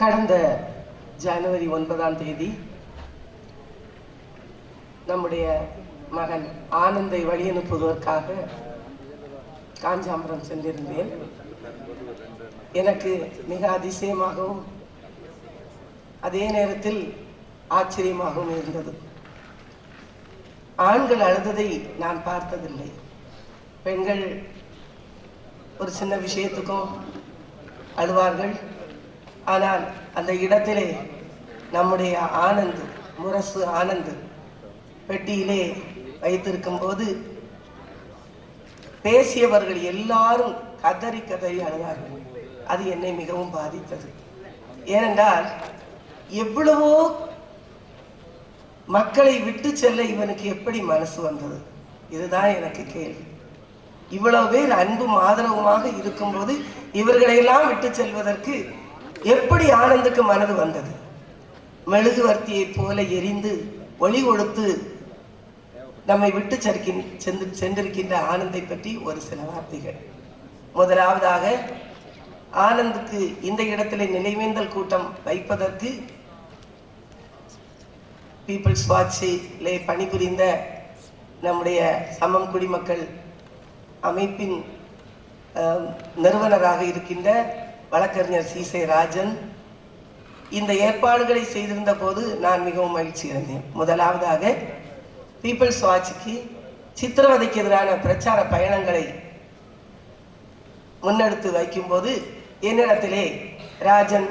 கடந்த ஜனவரி ஒன்பதாம் தேதி நம்முடைய மகன் ஆனந்தை வழி அனுப்புவதற்காக சென்றிருந்தேன். எனக்கு மிக அதிசயமாகவும் அதே நேரத்தில் ஆச்சரியமாகவும் இருந்தது. ஆண்கள் அழுததை நான் பார்த்ததில்லை. பெண்கள் ஒரு சின்ன விஷயத்துக்கும் அழுவார்கள். ஆனால் அந்த இடத்திலே நம்முடைய ஆனந்த் முரசு ஆனந்த் பெட்டியிலே வைத்திருக்கும் போது பேசியவர்கள் எல்லாரும் கதறி கதறி அழுதார்கள். அது என்னை மிகவும் பாதித்தது. ஏனென்றால் எவ்வளவோ மக்களை விட்டு செல்ல இவனுக்கு எப்படி மனசு வந்தது? இதுதான் எனக்கு கேள்வி. இவ்வளவு பேர் அன்பும் ஆதரவுமாக இருக்கும்போது இவர்களையெல்லாம் விட்டு செல்வதற்கு எப்படி ஆனந்துக்கு மனது வந்தது? மெழுகுவர்த்தியைப் போல எரிந்து ஒளி கொடுத்து நம்மை விட்டு செருக்கின் சென்று சென்றிருக்கின்ற ஆனந்தை பற்றி ஒரு சில வார்த்தைகள். முதலாவதாக ஆனந்துக்கு இந்த இடத்துல நினைவேந்தல் கூட்டம் வைப்பதற்கு பீப்புள்ஸ் வாட்சிலே பணிபுரிந்த நம்முடைய சமம் குடிமக்கள் அமைப்பின் நிறுவனராக இருக்கின்ற வழக்கறிஞர் சீசை ராஜன் இந்த ஏற்பாடுகளை செய்திருந்த போது நான் மிகவும் மகிழ்ச்சி அடைந்தேன். முதலாவதாக பீப்புள்ஸ் வாட்சிக்கு சித்திரவதைக்கு எதிரான பிரச்சார பயணங்களை முன்னெடுத்து வைக்கும்போது என்னிடத்திலே ராஜன்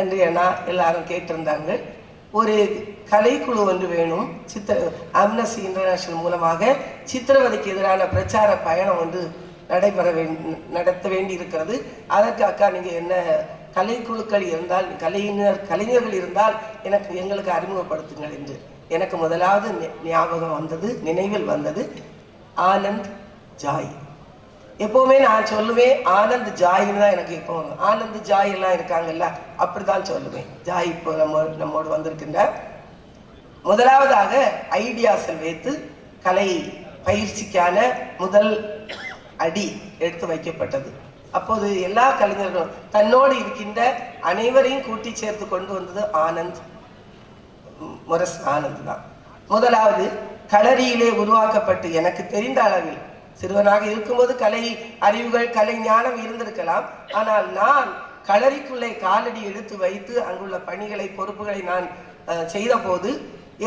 என்று அண்ணா எல்லாரும் கேட்டிருந்தாங்க ஒரு கலைக்குழு ஒன்று வேணும். சித்திர அம்னஸ்டி இன்டர்நேஷனல் மூலமாக சித்திரவதைக்கு எதிரான பிரச்சார பயணம் ஒன்று நடைபெற வேண்டி நடத்த வேண்டி இருக்கிறது அதற்கு அக்கா நீங்கள் என்ன கலைக்குழுக்கள் இருந்தால் கலைஞர் கலைஞர்கள் இருந்தால் எனக்கு எங்களுக்கு அறிமுகப்படுத்துங்கள் என்று. எனக்கு முதலாவது ஞாபகம் வந்தது நினைவில் வந்தது ஆனந்த் ஜாய். எப்பவுமே நான் சொல்லுவேன் ஆனந்த் ஜாயின்னு தான் எனக்கு இப்போ ஆனந்த் ஜாய் எல்லாம் இருக்காங்கல்ல அப்படிதான் சொல்லுவேன். ஜாய் இப்போ நம்ம நம்மோடு வந்திருக்கின்ற முதலாவதாக ஐடியாஸை வைத்து கலை பயிற்சிக்கான முதல் அடி எடுத்து வைக்கப்பட்டது. அப்போது எல்லா கலைஞர்களும் தன்னோடு இருக்கின்ற அனைவரையும் கூட்டி சேர்த்து கொண்டு வந்தது ஆனந்த் முரஸ் ஆனந்த் தான். முதலாவது களரியிலே உருவாக்கப்பட்டு எனக்கு தெரிந்த அளவில். சிறுவனாக இருக்கும்போது கலை அறிவுகள் கலை ஞானம் இருந்திருக்கலாம். ஆனால் நான் களரிக்குள்ளே காலடி எடுத்து வைத்து அங்குள்ள பணிகளை பொறுப்புகளை நான் செய்தபோது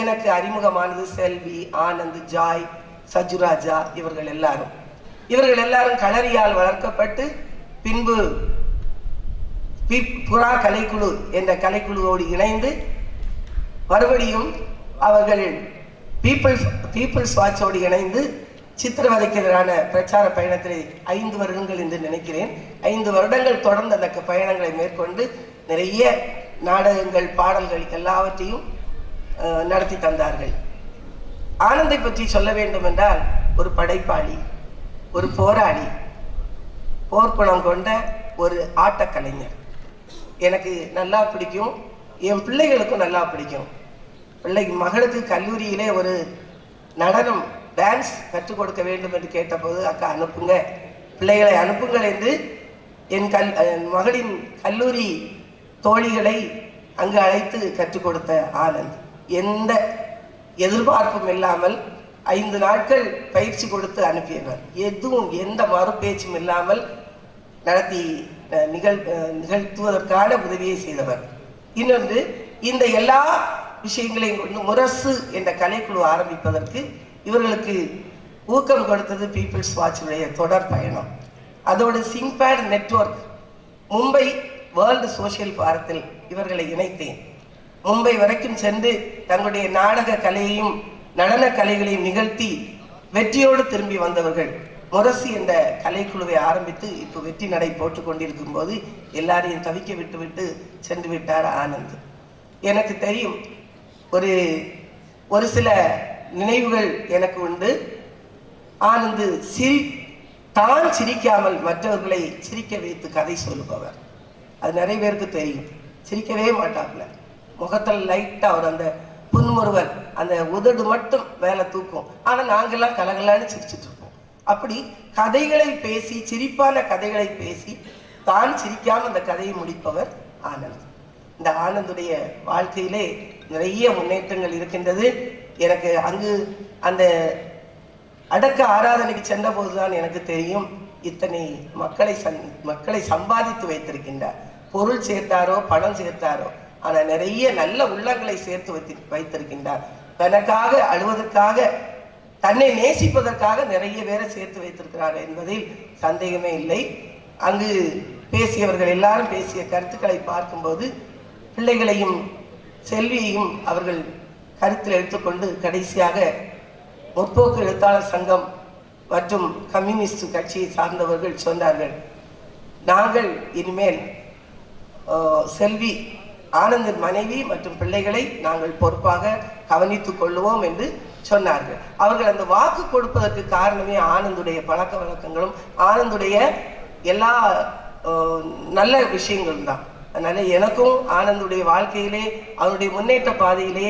எனக்கு அறிமுகமானது செல்வி ஆனந்த் ஜாய் சஜுராஜா இவர்கள் எல்லாரும். இவர்கள் எல்லாரும் களரியால் வளர்க்கப்பட்டு பின்பு புறா கலைக்குழு என்ற கலைக்குழுவோடு இணைந்து மறுபடியும் அவர்கள் பீப்புள்ஸ் பீப்புள்ஸ் வாட்சோடு இணைந்து சித்திரவதைக்கு எதிரான பிரச்சார பயணத்தை ஐந்து வருடங்கள் என்று நினைக்கிறேன். ஐந்து வருடங்கள் தொடர்ந்து அந்த பயணங்களை மேற்கொண்டு நிறைய நாடகங்கள் பாடல்கள் எல்லாவற்றையும் நடத்தி தந்தார்கள். ஆனந்தை பற்றி சொல்ல வேண்டும் என்றால் ஒரு படைப்பாளி. ஒரு போராளி போர்க்குணம் கொண்ட ஒரு ஆட்டக்கலைஞர். எனக்கு நல்லா பிடிக்கும் என் பிள்ளைகளுக்கும் நல்லா பிடிக்கும். பிள்ளை மகளுக்கு கல்லூரியிலே ஒரு நடனம் டான்ஸ் கற்றுக் கொடுக்க வேண்டும் என்று கேட்டபோது அக்கா அனுப்புங்க. பிள்ளைகளை அனுப்புங்கள் என்று என் கல் என் மகளின் கல்லூரி தோழிகளை அங்கு அழைத்து கற்றுக் கொடுத்த ஆனந்த். எந்த எதிர்பார்ப்பும் இல்லாமல் ஐந்து நாட்கள் பயிற்சி கொடுத்து அனுப்பியவர். எதுவும் எந்த மறுபேச்சும் இல்லாமல் நடத்தி அஹ், நிகழ் நிகழ்த்துவதற்கான உதவியை செய்தவர். இன்னொன்று இந்த எல்லா விஷயங்களையும் கொண்டு முரசு என்ற கலைக்குழு ஆரம்பிப்பதற்கு இவர்களுக்கு ஊக்கம் கொடுத்தது பீப்புள்ஸ் வாட்சுடைய தொடர் பயணம். அதோடு சிம்பேட் நெட்வொர்க் மும்பை வேர்ல்டு சோசியல் பாரத்தில் இவர்களை இணைத்தேன். மும்பை வரைக்கும் சென்று தங்களுடைய நாடக கலையையும் நடன கலைகளை நிகழ்த்தி வெற்றியோடு திரும்பி வந்தவர்கள். முரசு என்ற கலைக்குழுவை ஆரம்பித்து இப்போ வெற்றி நடை போட்டு கொண்டிருக்கும் போது எல்லாரையும் தவிக்க விட்டுவிட்டு சென்று விட்டார் ஆனந்த். எனக்கு தெரியும் ஒரு ஒரு சில நினைவுகள் எனக்கு உண்டு. ஆனந்து சிரி தான் சிரிக்காமல் மற்றவர்களை சிரிக்க வைத்து கதை சொல்லுபவர். அது நிறைய பேருக்கு தெரியும். சிரிக்கவே மாட்டாப்புல. முகத்தில் லைட்டாக அவர் அந்த புன்முறுவல். அந்த உதடு மட்டும் வேலை தூக்கும். ஆனால் நாங்கெல்லாம் கலகலான்னு சிரிச்சுட்டு இருப்போம். அப்படி கதைகளை பேசி சிரிப்பான கதைகளை பேசி தான் சிரிக்காம அந்த கதையை முடிப்பவர் ஆனந்த். இந்த ஆனந்துடைய வாழ்க்கையிலே நிறைய முன்னேற்றங்கள் இருக்கின்றது. எனக்கு அங்கு அந்த அடக்க ஆராதனைக்கு சென்ற போதுதான் எனக்கு தெரியும் இத்தனை மக்களை சந் மக்களை சம்பாதித்து வைத்திருக்கின்றார். பொருள் சேர்த்தாரோ பணம் சேர்த்தாரோ ஆனா நிறைய நல்ல உள்ளங்களை சேர்த்து வைத்து வைத்திருக்கின்றார். தனக்காக அழுவதற்காக தன்னை நேசிப்பதற்காக நிறைய பேரை சேர்த்து வைத்திருக்கிறார் என்பதில் சந்தேகமே இல்லை. அங்கு பேசியவர்கள் எல்லாரும் பேசிய கருத்துக்களை பார்க்கும்போது பிள்ளைகளையும் செல்வியையும் அவர்கள் கருத்தில் எடுத்துக்கொண்டு கடைசியாக முற்போக்கு எழுத்தாளர் சங்கம் மற்றும் கம்யூனிஸ்ட் கட்சியை சார்ந்தவர்கள் சொன்னார்கள் நாங்கள் இனிமேல் செல்வி ஆனந்தின் மனைவி மற்றும் பிள்ளைகளை நாங்கள் பொறுப்பாக கவனித்துக் கொள்ளுவோம் என்று சொன்னார்கள். அவர்கள் அந்த வாக்கு கொடுப்பதற்கு காரணமே ஆனந்துடைய பழக்க வழக்கங்களும் ஆனந்துடைய எல்லா நல்ல விஷயங்களும் தான். அதனால எனக்கும் ஆனந்துடைய வாழ்க்கையிலே அவனுடைய முன்னேற்ற பாதையிலே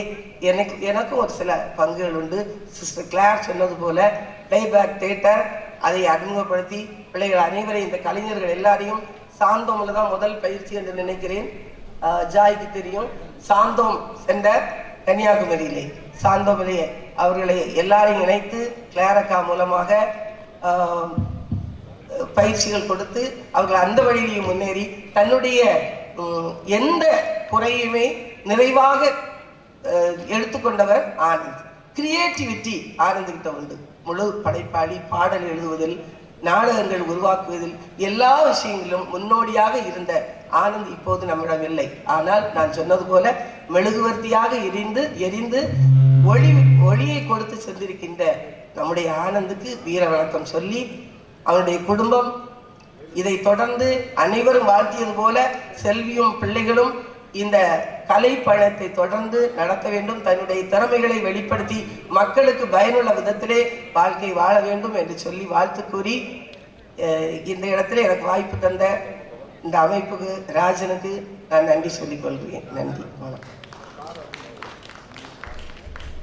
எனக்கு எனக்கும் ஒரு சில பங்குகள் உண்டு. சிஸ்டர் கிளார் சொன்னது போல பிளேபேக் தேட்டர் அதை அறிமுகப்படுத்தி பிள்ளைகள் அனைவரையும் இந்த கலைஞர்கள் எல்லாரையும் சாந்தோம்ல தான் முதல் பயிற்சி என்று நினைக்கிறேன். ஜாய்க்கு தெரியும். சாந்தோம் சென்ற கன்னியாகுமரியிலே. சாந்தோமிலே அவர்களை எல்லாரையும் இணைத்து கிளாரக்கா மூலமாக பயிற்சிகள் கொடுத்து அவர்கள் அந்த வழியிலையும் முன்னேறி தன்னுடைய எந்த குறையுமே நிறைவாக எடுத்துக்கொண்டவர் ஆனந்த். கிரியேட்டிவிட்டி ஆனந்துகிட்ட உண்டு. முழு படைப்பாளி பாடல் எழுதுவதில் நாடகங்கள் உருவாக்குவதில் எல்லா விஷயங்களிலும் முன்னோடியாக இருந்த ஆனந்த் இப்போது நம்மிடம் இல்லை. ஆனால் நான் சொன்னது போல மெழுகுவர்த்தியாக எரிந்து எரிந்து ஒளி ஒளியை கொடுத்து சென்றிருக்கின்ற நம்முடைய ஆனந்துக்கு வீர வணக்கம் சொல்லி அவனுடைய குடும்பம் இதை தொடர்ந்து அனைவரும் வாழ்த்தியது போல செல்வியும் பிள்ளைகளும் இந்த கலை பயணத்தை தொடர்ந்து நடத்த வேண்டும் தன்னுடைய திறமைகளை வெளிப்படுத்தி மக்களுக்கு பயனுள்ள விதத்திலே வாழ்க்கை வாழ வேண்டும் என்று சொல்லி வாழ்த்து கூறி இந்த இடத்துல எனக்கு வாய்ப்பு தந்த இந்த அமைப்புக்கு ராஜனுக்கு நான் நன்றி சொல்லிக் கொள்கிறேன். நன்றி. வணக்கம்.